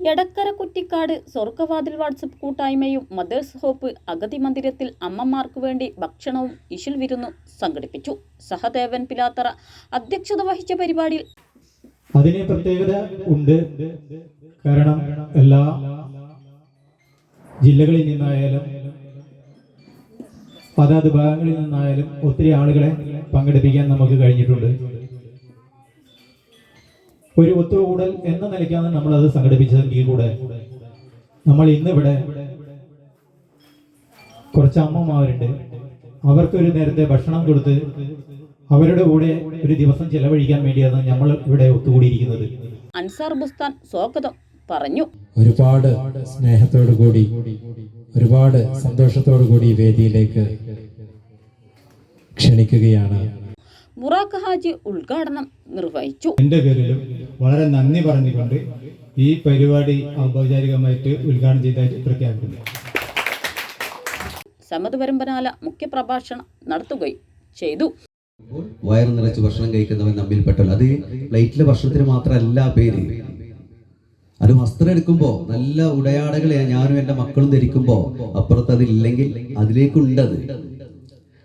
Edakkara Kuttikkad സ്വർഗവാതിൽ WhatsApp കൂട്ടായ്മയും mothers hope അഗതി മന്ദിരത്തിൽ അമ്മമാർക്ക് വേണ്ടി ഭക്ഷണവും ഇശിൽ വിരുന്നു സംഘടിപ്പിച്ചു. സഹദേവൻ പിലാത്തറ അധ്യക്ഷത വഹിച്ച പരിപാടിയിൽ അതിന് പ്രത്യേകത ഉണ്ട്. കാരണം എല്ലാ ജില്ലകളിൽ നിന്നായാലും അതാത് ഭാഗങ്ങളിൽ നിന്നായാലും ഒത്തിരി ആളുകളെ പങ്കെടുപ്പിക്കാൻ നമുക്ക് കഴിഞ്ഞിട്ടുണ്ട്. ഒരു ഒത്തുകൂടൽ എന്ന നിലയ്ക്കാണ് നമ്മൾ അത് സംഘടിപ്പിച്ചതെങ്കിൽ കൂടെ നമ്മൾ ഇന്നിവിടെ കുറച്ച് അമ്മമാരുണ്ട്. അവർക്ക് ഒരു നേരത്തെ ഭക്ഷണം കൊടുത്ത് അവരുടെ കൂടെ ഒരു ദിവസം ചെലവഴിക്കാൻ വേണ്ടിയാണ് നമ്മൾ ഇവിടെ ഒത്തുകൂടിയിരിക്കുന്നത്. അൻസാർ ബുസ്താൻ സ്വാഗതം. പറഞ്ഞു. ഒരുപാട് സ്നേഹത്തോടു കൂടി ഒരുപാട് സന്തോഷത്തോടു കൂടി വേദിയിലേക്ക് ക്ഷണിക്കുകയാണ്. മുറാഖ് ഹാജി ഉദ്ഘാടനം നിർവഹിച്ചു. എന്റെ പേരിലും വളരെ നന്ദി പറഞ്ഞുകൊണ്ട് ഈ പരിപാടി ഔപചാരികമായിട്ട് ഉദ്ഘാടനം ചെയ്തായിട്ട് പ്രഖ്യാപിക്കുന്നു. സമത് പരമ്പരാല മുഖ്യപ്രഭാഷണം നടത്തുകയും ചെയ്തു. വയറ് നിറച്ച് ഭക്ഷണം കഴിക്കുന്നവൻ നമ്മിൽപ്പെട്ടല്ലോ അത് പ്ലേറ്റിലെ ഭക്ഷണത്തിന് മാത്രമല്ല പേര്. അത് വസ്ത്രം എടുക്കുമ്പോൾ നല്ല ഉടയാടകൾ ഞാനും എന്റെ മക്കളും ധരിക്കുമ്പോൾ അപ്പുറത്ത് അതില്ലെങ്കിൽ അതിലേക്കുണ്ടത്.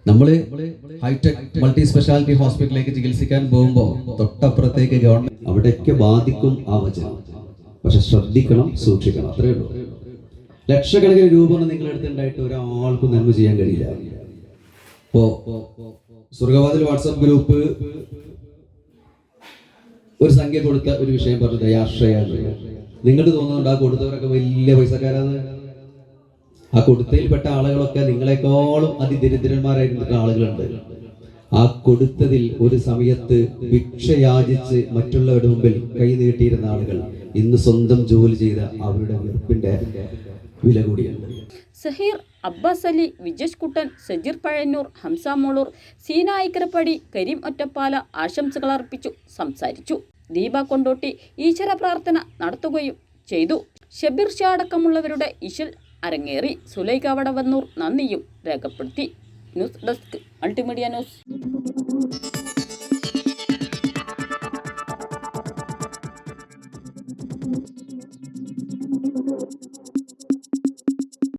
നമ്മൾ ഹൈടെക് മൾട്ടി സ്പെഷ്യാലിറ്റി ഹോസ്പിറ്റലിലേക്ക് ചികിത്സിക്കാൻ പോകുമ്പോൾ തൊട്ടപ്പുറത്തേക്ക് ഗവൺമെന്റ് അവിടെയൊക്കെ ബാധിക്കും ആ വചനം. പക്ഷെ ശ്രദ്ധിക്കണം സൂക്ഷിക്കണം. അത്രേ ഉള്ളൂ. ലക്ഷക്കണക്കിന് രൂപ നിങ്ങളുടെ നിങ്ങൾ എടുത്തിട്ടുണ്ടായിട്ട് ഒരാൾക്കും നന്മ ചെയ്യാൻ കഴിയില്ല. ഇപ്പോ സുർഗവാദിൽ വാട്സാപ്പ് ഗ്രൂപ്പ് ഒരു സംഖ്യ കൊടുത്ത ഒരു വിഷയം പറഞ്ഞു ദയാശ്രയ നിങ്ങൾക്ക് തോന്നുന്നുണ്ട് ആ കൊടുത്തവരൊക്കെ വലിയ പൈസക്കാരാണ് ആ കൊടുത്തയിൽപ്പെട്ട ആളുകളൊക്കെ നിങ്ങളെക്കാളും അതിദരിദ്രന്മാരായിരുന്നിട്ട് ആളുകളുണ്ട്. ആ കൊടുത്തതിൽ ഒരു സമയത്ത് ഭിക്ഷ യാചിച്ച് മറ്റുള്ളവരുടെ മുമ്പിൽ കൈ നീട്ടിയിരുന്ന ആളുകൾ ഇന്ന് സ്വന്തം ജോലി ചെയ്ത അവരുടെ വെറുപ്പിന്റെ വില കൂടിയുണ്ട്. സഹീർ അബ്ബാസ് അലി വിജേഷ് കുട്ടൻ സജീർ പഴയന്നൂർ ഹംസ മോളൂർ സീന ഐക്കരപ്പടി കരീം ഒറ്റപ്പാല ആശംസകൾ അർപ്പിച്ചു സംസാരിച്ചു. ദീപ കൊണ്ടോട്ടി ഈശ്വര പ്രാർത്ഥന നടത്തുകയും ചെയ്തു. ഷബീർ ഷാ അടക്കമുള്ളവരുടെ ഇശൽ അരങ്ങേറി സുലൈഖ വടവന്നൂർ നന്ദിയും രേഖപ്പെടുത്തി. News desk multimedia news.